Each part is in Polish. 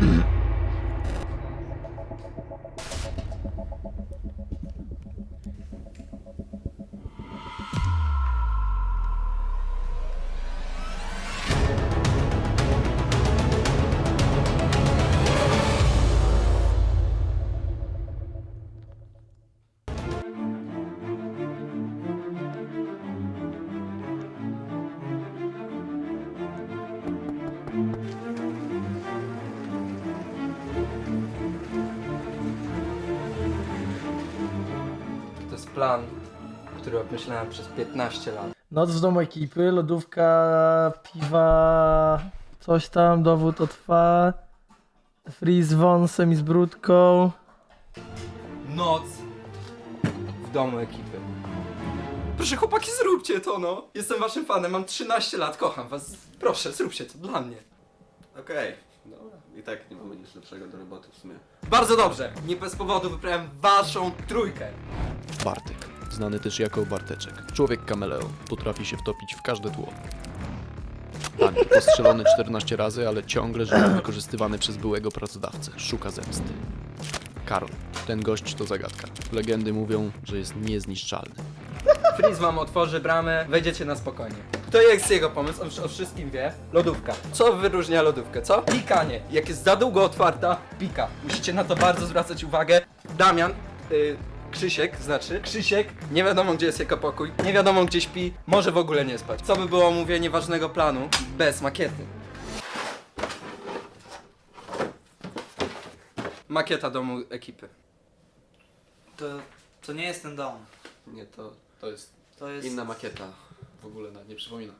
mm-hmm jest plan, który obmyślałem przez 15 lat. Noc w domu ekipy, lodówka, piwa, coś tam, dowód to trwa. Free z wąsem i z brudką. Noc w domu ekipy. Proszę chłopaki, zróbcie to no. Jestem waszym fanem, mam 13 lat, kocham was. Proszę, zróbcie to dla mnie. Okej, dobra. I tak nie mamy nic lepszego do roboty w sumie. Bardzo dobrze. Nie bez powodu wybrałem waszą trójkę. Bartek, znany też jako Barteczek. Człowiek kameleon, potrafi się wtopić w każde tło. Daniel, postrzelony 14 razy, ale ciągle żyje wykorzystywany przez byłego pracodawcę. Szuka zemsty. Karol, ten gość to zagadka. Legendy mówią, że jest niezniszczalny. Freeze wam otworzy bramę, wejdziecie na spokojnie. To jest jego pomysł, on o wszystkim wie. Lodówka. Co wyróżnia lodówkę, co? Pikanie. Jak jest za długo otwarta, pika. Musicie na to bardzo zwracać uwagę. Damian, y, Krzysiek, znaczy, Krzysiek, nie wiadomo gdzie jest jego pokój, nie wiadomo gdzie śpi, może w ogóle nie spać. Co by było omówienie ważnego planu bez makiety? Makieta domu ekipy. To, to nie jest ten dom. Nie, to, to jest To jest. inna makieta. W ogóle nawet nie przypomina.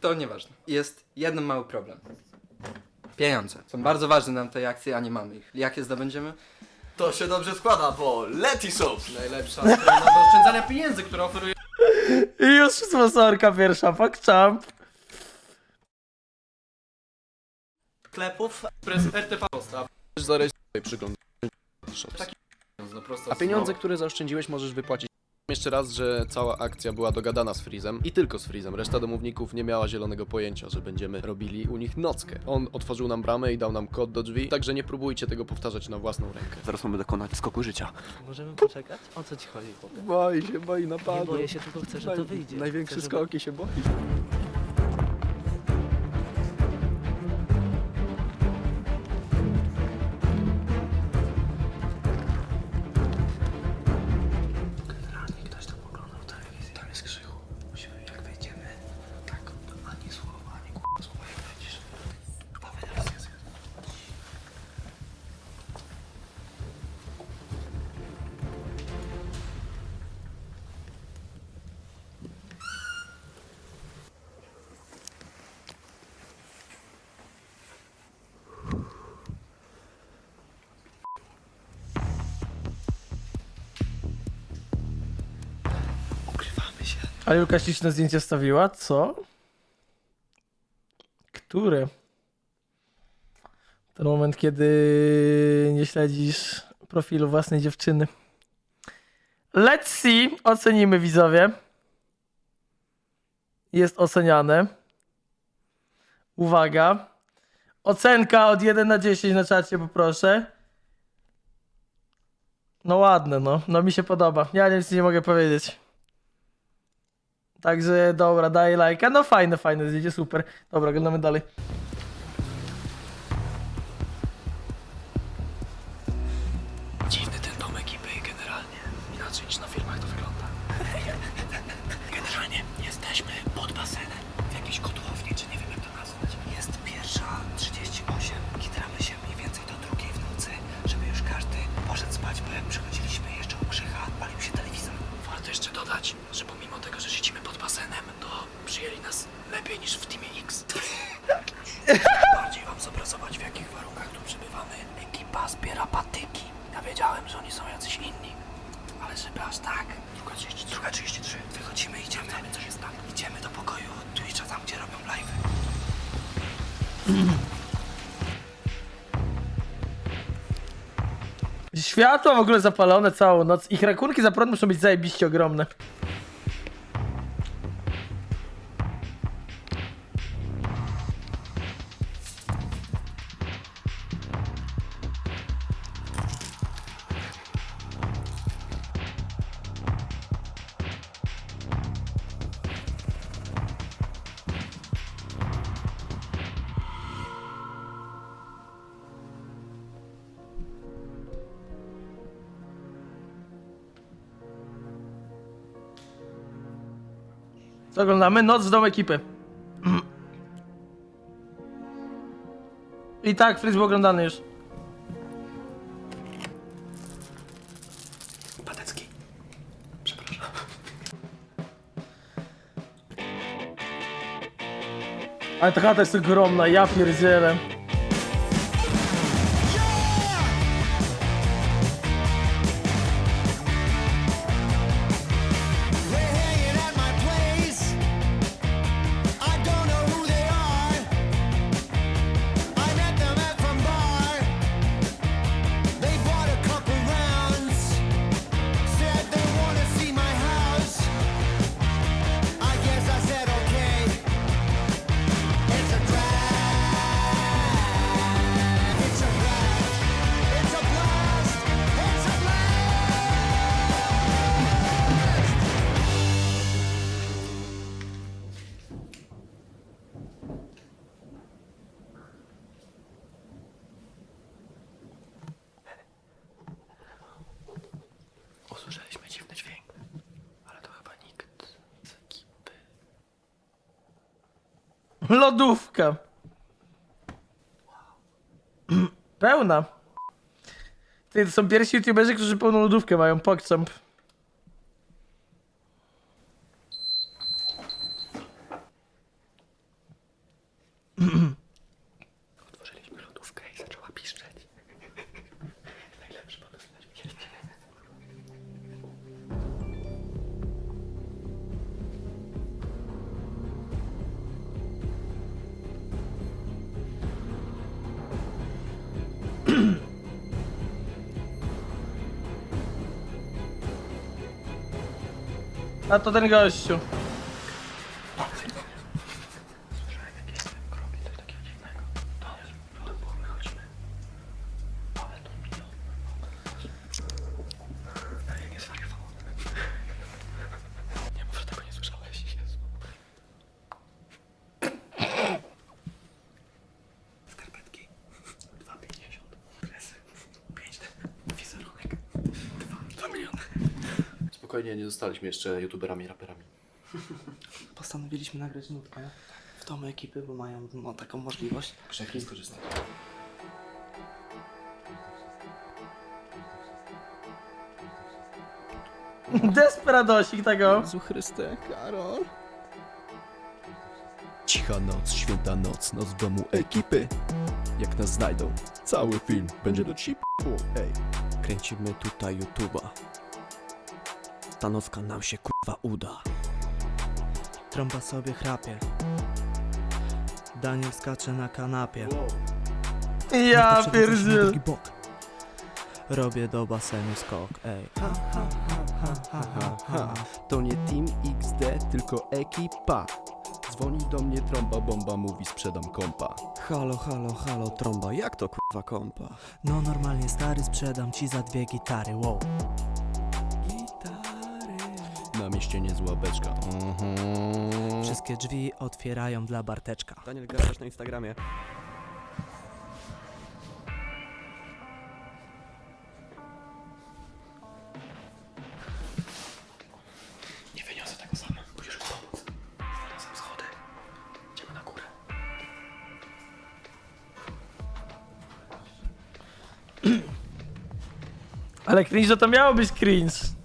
To nieważne. Jest jeden mały problem. Pieniądze. Są bardzo ważne nam tej akcji, a nie mamy ich. Jak je zdobędziemy? To się dobrze składa, bo Letty Soap! Najlepsza strona do oszczędzania pieniędzy, która oferuje I już sponsorka pierwsza, PogChamp. Sklepów. pres RTV Posta. Zarejestruj przygląd. Taki- No prosto A pieniądze, które zaoszczędziłeś, możesz wypłacić. Jeszcze raz, że cała akcja była dogadana z Freezem i tylko z Freezem. Reszta domowników nie miała zielonego pojęcia, że będziemy robili u nich nockę. On otworzył nam bramę i dał nam kod do drzwi, także nie próbujcie tego powtarzać na własną rękę. Zaraz mamy dokonać skoku życia. Możemy poczekać? O co ci chodzi, chłopie? Boi się, boi Nie napadu. boję się, tylko chcę, że to wyjdzie. Największe chcę, żeby- skoki się boi. A Julka śliczne zdjęcie wstawiła? Co? Które? Ten moment, kiedy nie śledzisz profilu własnej dziewczyny. Let's see. Ocenimy widzowie. Jest oceniane. Uwaga. Ocenka od 1 na 10 na czacie poproszę. No ładne, no. No mi się podoba. Ja nic nie mogę powiedzieć. Także dobra, daję lajka. No fajne, fajne zdjęcie, super. Dobra, oglądamy dalej. Bardziej wam zobrazować w jakich warunkach tu przebywamy. Ekipa zbiera patyki. Ja wiedziałem, że oni są jacyś inni. Ale żeby aż tak. Druga 33. Druga 33. Wychodzimy, idziemy. co się stanie. Idziemy do pokoju Twitcha, tam gdzie robią live'y. Światła w ogóle zapalone całą noc. Ich rachunki za prąd muszą być zajebiście ogromne. Co oglądamy? Noc w domu ekipy. I tak, Fritz był oglądany już. Patecki. Przepraszam. Ale ta chata jest ogromna, ja pierdzielę. Lodówka. Pełna. Ty, to są pierwsi youtuberzy, którzy pełną lodówkę mają. Pogchamp. A to ten gościu. Spokojnie, nie zostaliśmy jeszcze youtuberami, raperami. Postanowiliśmy nagrać nutkę w domu ekipy, bo mają no, taką możliwość. Grzech nie skorzystać. Desperadosik tego. Jezu Chryste, Karol. Cicha noc, święta noc, noc w domu ekipy. Jak nas znajdą, cały film będzie do cipu. Ej, kręcimy tutaj YouTube'a. Ta nocka nam się kurwa uda. Trąba sobie chrapie. Daniel skacze na kanapie. Ja pierdzielę. bok. Robię do basenu skok, ej. Ha, ha, ha, ha, ha, ha. To nie Team XD, tylko ekipa. Dzwoni do mnie trąba bomba, mówi sprzedam kompa. Halo, halo, halo, trąba, jak to kurwa kompa? No normalnie stary, sprzedam ci za dwie gitary, wow. Na mieście niezła beczka. Mhm. Wszystkie drzwi otwierają dla Barteczka. Daniel, grasz na Instagramie. Nie wyniosę tego sam. Musisz mi pomóc. Znalazłem schody. Idziemy na górę. Ale cringe to miało być cringe.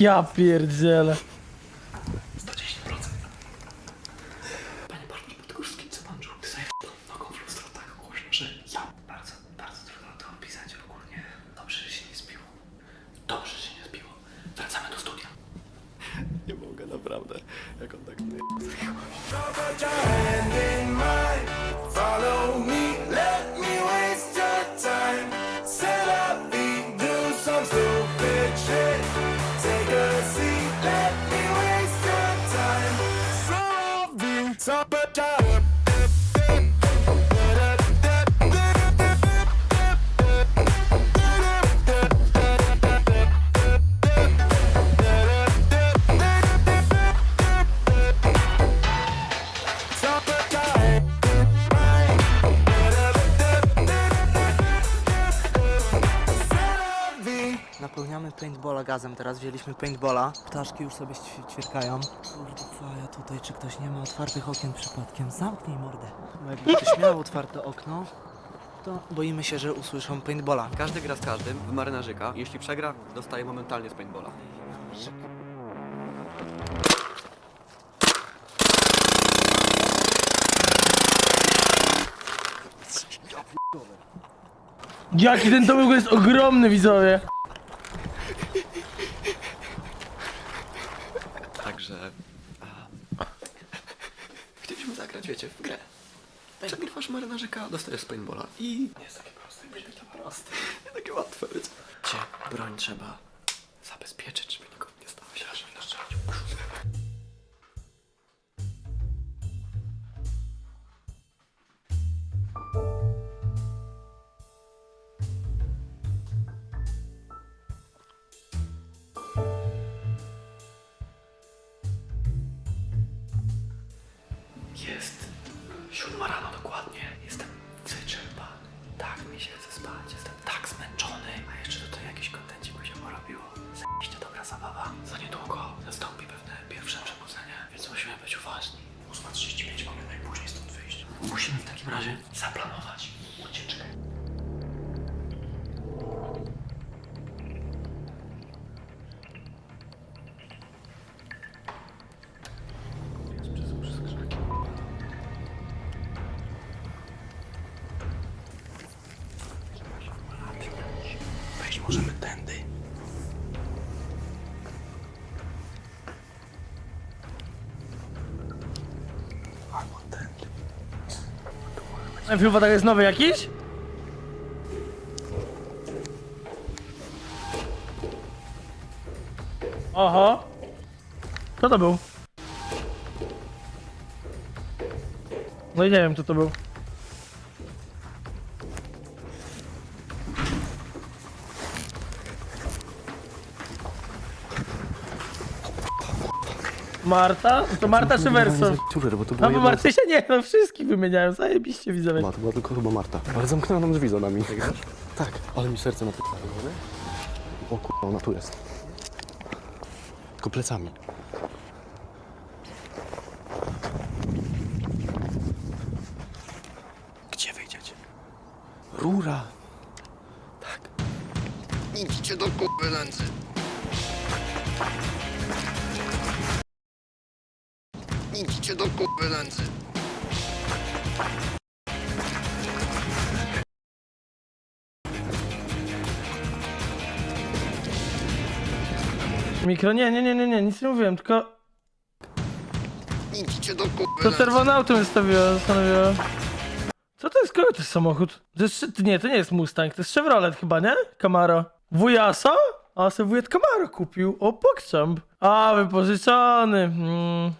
Ja pierdzielę. 110%. Panie Bartku Podgórski, co pan czuł? Ty zajebał nogą w lustro tak głośno, że ja. Bardzo, bardzo trudno to opisać ogólnie. Dobrze, że się nie zbiło. Dobrze, że się nie zbiło. Wracamy do studia. Nie mogę, naprawdę. Jak on tak... paintballa gazem, teraz wzięliśmy paintballa. Ptaszki już sobie ćwi- ćwierkają. Kurde, faja tutaj, czy ktoś nie ma otwartych okien przypadkiem? Zamknij mordę. Bo jakby ktoś miał otwarte okno, to boimy się, że usłyszą paintballa. Każdy gra z każdym w marynarzyka. Jeśli przegra, dostaje momentalnie z paintballa. Jaki ten Tomek jest ogromny, widzowie. Także... a, Chcieliśmy zagrać, wiecie, w grę. Marynarzyka, dostajesz paintballa. I... Nie jest takie proste, nie takie proste. Nie takie łatwe, wiecie. Cię, broń trzeba zabawa. Za niedługo nastąpi pewne pierwsze przebudzenie, więc musimy być uważni. 8.35 mamy najpóźniej stąd wyjść. Musimy w takim razie zaplanować Chyba tak jest nowy jakiś? Oho. Kto to był? No i nie wiem kto to był. Marta? To Marta czy Verso? Ciuler, bo to No była bo Martysia nie, no wszystkich wymieniają, zajebiście widzowie. osoba, to była tylko chyba Marta. Ale zamknęła nam drzwi za nami. Tak, ale mi serce napytało. O kurwa, ona tu jest. Tylko plecami. Gdzie wyjdziecie? Rura! Idźcie do kupy nędzy. Do kupy nędzy. Mikro, nie, nie, nie, nie, nie, nic nie mówiłem, tylko Idźcie do to czerwone auto mnie stawiło, zastanowiło. Co to jest, kogo to jest samochód? To jest, nie, to nie jest Mustang, to jest Chevrolet chyba, nie? Camaro. Wujasa? A sobie wujet Camaro kupił, o, pokczamp. A, wypożyczony, mm.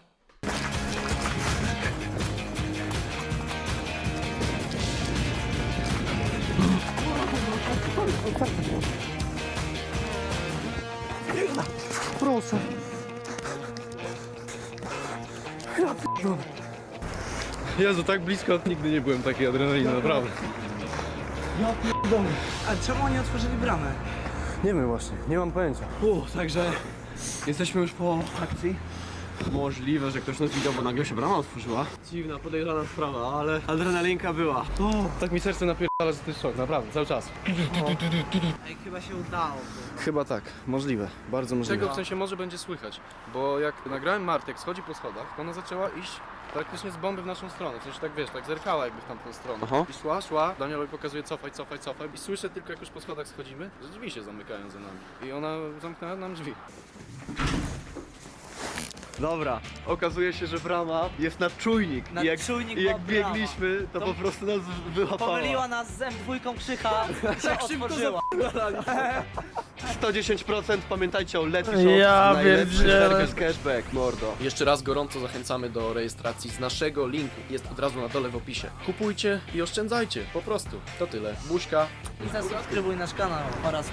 Jezu, tak blisko nigdy nie byłem takiej adrenaliny, naprawdę. A czemu oni otworzyli bramę? Nie wiem właśnie, nie mam pojęcia. U, także jesteśmy już po akcji. Możliwe, że ktoś nas widział, bo nagle się brama otworzyła. Dziwna, podejrzana sprawa, ale adrenalinka była. Tak mi serce napierdala, że to jest szok, naprawdę, cały czas. Ej, chyba się udało. Chyba tak, możliwe, bardzo możliwe. Czego w sensie może będzie słychać? Bo jak nagrałem Martę, jak schodzi po schodach, to ona zaczęła iść praktycznie z bomby w naszą stronę. W sensie tak wiesz, tak zerkała jakby w tamtą stronę. Aha. I szła, szła, Danielowi pokazuje cofaj, cofaj, cofaj. I słyszę tylko jak już po schodach schodzimy, że drzwi się zamykają za nami. I ona zamknęła nam drzwi. Dobra, okazuje się, że brama jest na czujnik. Na I jak, czujnik i jak była brama. biegliśmy, to, To- po prostu nas wyłapała. Pomyliła nas z dwójką krzycha, się otworzyła. 110% pamiętajcie o Let's Ja Najlepszy pierdzielę. cashback, mordo. Jeszcze raz gorąco zachęcamy do rejestracji z naszego linku. Jest od razu na dole w opisie. Kupujcie i oszczędzajcie, po prostu. To tyle. Buźka. I zasubskrybuj nasz kanał oraz